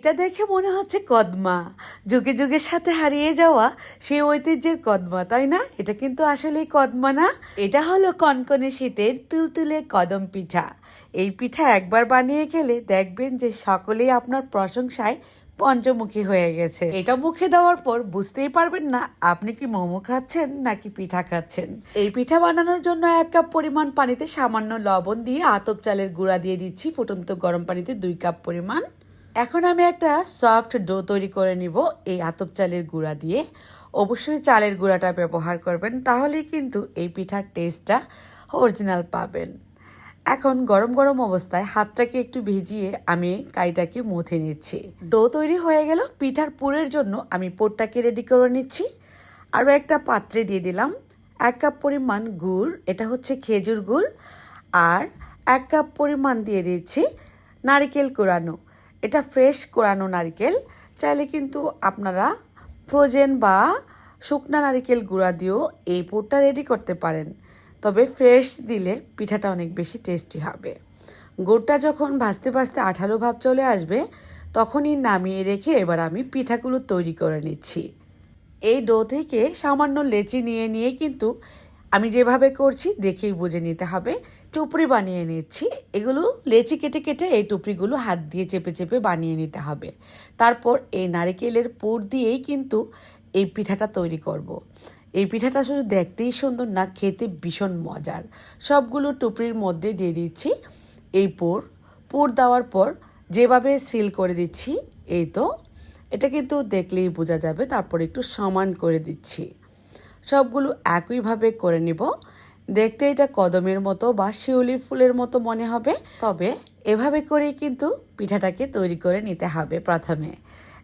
এটা দেখে মনে হচ্ছে কদমা। যুগে যুগের সাথে হারিয়ে যাওয়া সেই ঐতিহ্যের কদমা, তাই না? এটা কিন্তু আসলেই কদমা না? এটা হলো কনকনে শীতের তুলতুলে কদম পিঠা। এই পিঠা একবার বানিয়ে খেলে দেখবেন যে সকলেই আপনার প্রশংসায় পঞ্চমুখী হয়ে গেছে। এটা মুখে দেওয়ার পর বুঝতেই পারবেন না, আপনি কি মোমো খাচ্ছেন নাকি পিঠা খাচ্ছেন। এই পিঠা বানানোর জন্য এক কাপ পরিমাণ পানিতে সামান্য লবণ দিয়ে আতপ চালের গুঁড়া দিয়ে দিচ্ছি। ফুটন্ত গরম পানিতে দুই কাপ পরিমাণ এখন আমি একটা সফট ডো তৈরি করে নিব এই আতপ চালের গুঁড়া দিয়ে। অবশ্যই চালের গুঁড়াটা ব্যবহার করবেন, তাহলেই কিন্তু এই পিঠার টেস্টটা অরিজিনাল পাবেন। এখন গরম গরম অবস্থায় হাতটাকে একটু ভিজিয়ে আমি কাইটাকে মুথে নিচ্ছি। ডো তৈরি হয়ে গেল, পিঠার পুরের জন্য আমি পোরটাকে রেডি করে নিচ্ছি। আরও একটা পাত্রে দিয়ে দিলাম এক কাপ পরিমাণ গুড়, এটা হচ্ছে খেজুর গুড়, আর এক কাপ পরিমাণ দিয়ে দিচ্ছি নারিকেল কোরানো এটা ফ্রেশ কোরানো নারকেল। চাইলে কিন্তু আপনারা ফ্রোজেন বা শুকনা নারকেল গুঁড়া দিয়েও এই পুরটা রেডি করতে পারেন। তবে ফ্রেশ দিলে পিঠাটা অনেক বেশি টেস্টি হবে। গুড়টা যখন ভাজতে ভাজতে আঠালো ভাব চলে আসবে, তখনই নামিয়ে রেখে এবার আমি পিঠাগুলো তৈরি করে নিচ্ছি। এই ডো থেকে সামান্য লেচি নিয়ে নিয়ে কিন্তু আমি যেভাবে করছি দেখেই বুঝে নিতে হবে। টুপড়ি বানিয়ে নিচ্ছি। এগুলো লেচি কেটে কেটে এই টুপড়িগুলো হাত দিয়ে চেপে চেপে বানিয়ে নিতে হবে। তারপর এই নারিকেলের পুর দিয়েই কিন্তু এই পিঠাটা তৈরি করব। এই পিঠাটা শুধু দেখতেই সুন্দর না, খেতে ভীষণ মজার। সবগুলো টুপড়ির মধ্যে দিয়ে দিচ্ছি এই পুর। পুর দেওয়ার পর যেভাবে সিল করে দিচ্ছি, এই তো। এটা কিন্তু দেখলেই বোঝা যাবে, তারপর একটু সমান করে দিচ্ছি। সবগুলো একইভাবে করে নিব। দেখতে এটা কদমের মতো বা শিউলির ফুলের মতো মনে হবে। তবে এভাবে করেই কিন্তু পিঠাটাকে তৈরি করে নিতে হবে প্রথমে।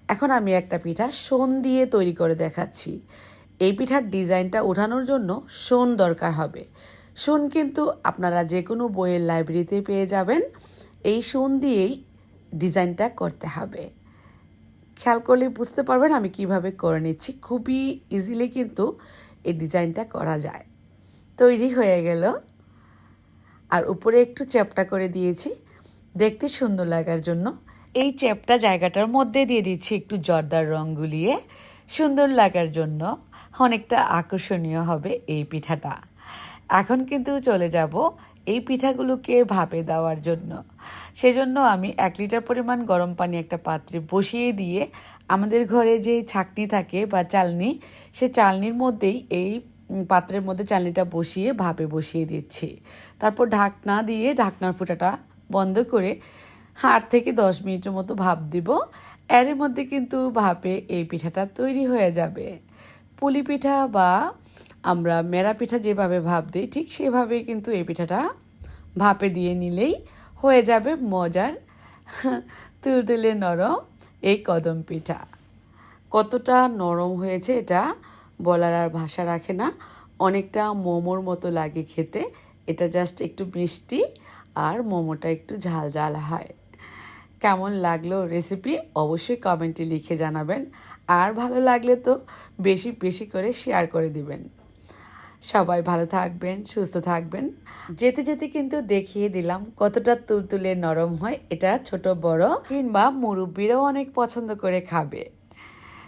এখন আমি একটা পিঠা সোন দিয়ে তৈরি করে দেখাচ্ছি। এই পিঠার ডিজাইনটা ওঠানোর জন্য সোন দরকার হবে। সোন কিন্তু আপনারা যে কোনো বইয়ের লাইব্রেরিতে পেয়ে যাবেন। এই সোন দিয়েই ডিজাইনটা করতে হবে। খেয়াল করলে বুঝতে পারবেন আমি কীভাবে করে নিচ্ছি। খুবই ইজিলি কিন্তু এই ডিজাইনটা করা যায়। তৈরি হয়ে গেল। আর উপরে একটু চ্যাপটা করে দিয়েছি। দেখতে সুন্দর লাগার জন্য এই চ্যাপটা জায়গাটার মধ্যে দিয়ে দিচ্ছি একটু জর্দার রং গুলিয়ে। সুন্দর লাগার জন্য অনেকটা আকর্ষণীয় হবে এই পিঠাটা। এখন কিন্তু চলে যাব এই পিঠাগুলোকে ভাপে দেওয়ার জন্য। সেজন্য আমি এক লিটার পরিমাণ গরম পানি একটা পাত্রে বসিয়ে দিয়ে আমাদের ঘরে যে ছাকনি থাকে বা চালনি, সে চালনির মধ্যেই এই পাত্রের মধ্যে চালনিটা বসিয়ে ভাপে বসিয়ে দিচ্ছি। তারপর ঢাকনা দিয়ে ঢাকনার ফুটাটা বন্ধ করে আট থেকে দশ মিনিটের মতো ভাপ দিব। এর মধ্যে কিন্তু ভাপে এই পিঠাটা তৈরি হয়ে যাবে। পুলি পিঠা বা আমরা মেরা পিঠা যেভাবে ভাপ দিই, ঠিক সেভাবেই কিন্তু এই পিঠাটা ভাপে দিয়ে নিলেই হয়ে যাবে মজার তুলতুলে নরম এই কদম পিঠা। কতটা নরম হয়েছে এটা বলার আর ভাষা রাখে না। অনেকটা মোমোর মতো লাগে খেতে। এটা জাস্ট একটু মিষ্টি আর মোমোটা একটু ঝাল ঝাল হয়। কেমন লাগল রেসিপি অবশ্যই কমেন্টে লিখে জানাবেন। আর ভালো লাগলে তো বেশি বেশি করে শেয়ার করে দিবেন। সবাই ভালো থাকবেন, সুস্থ থাকবেন। যেতে যেতে কিন্তু দেখিয়ে দিলাম কতটা তুলতুলে নরম হয়। এটা ছোট, বড়, কিংবা মুরব্বীরাও অনেক পছন্দ করে খাবে।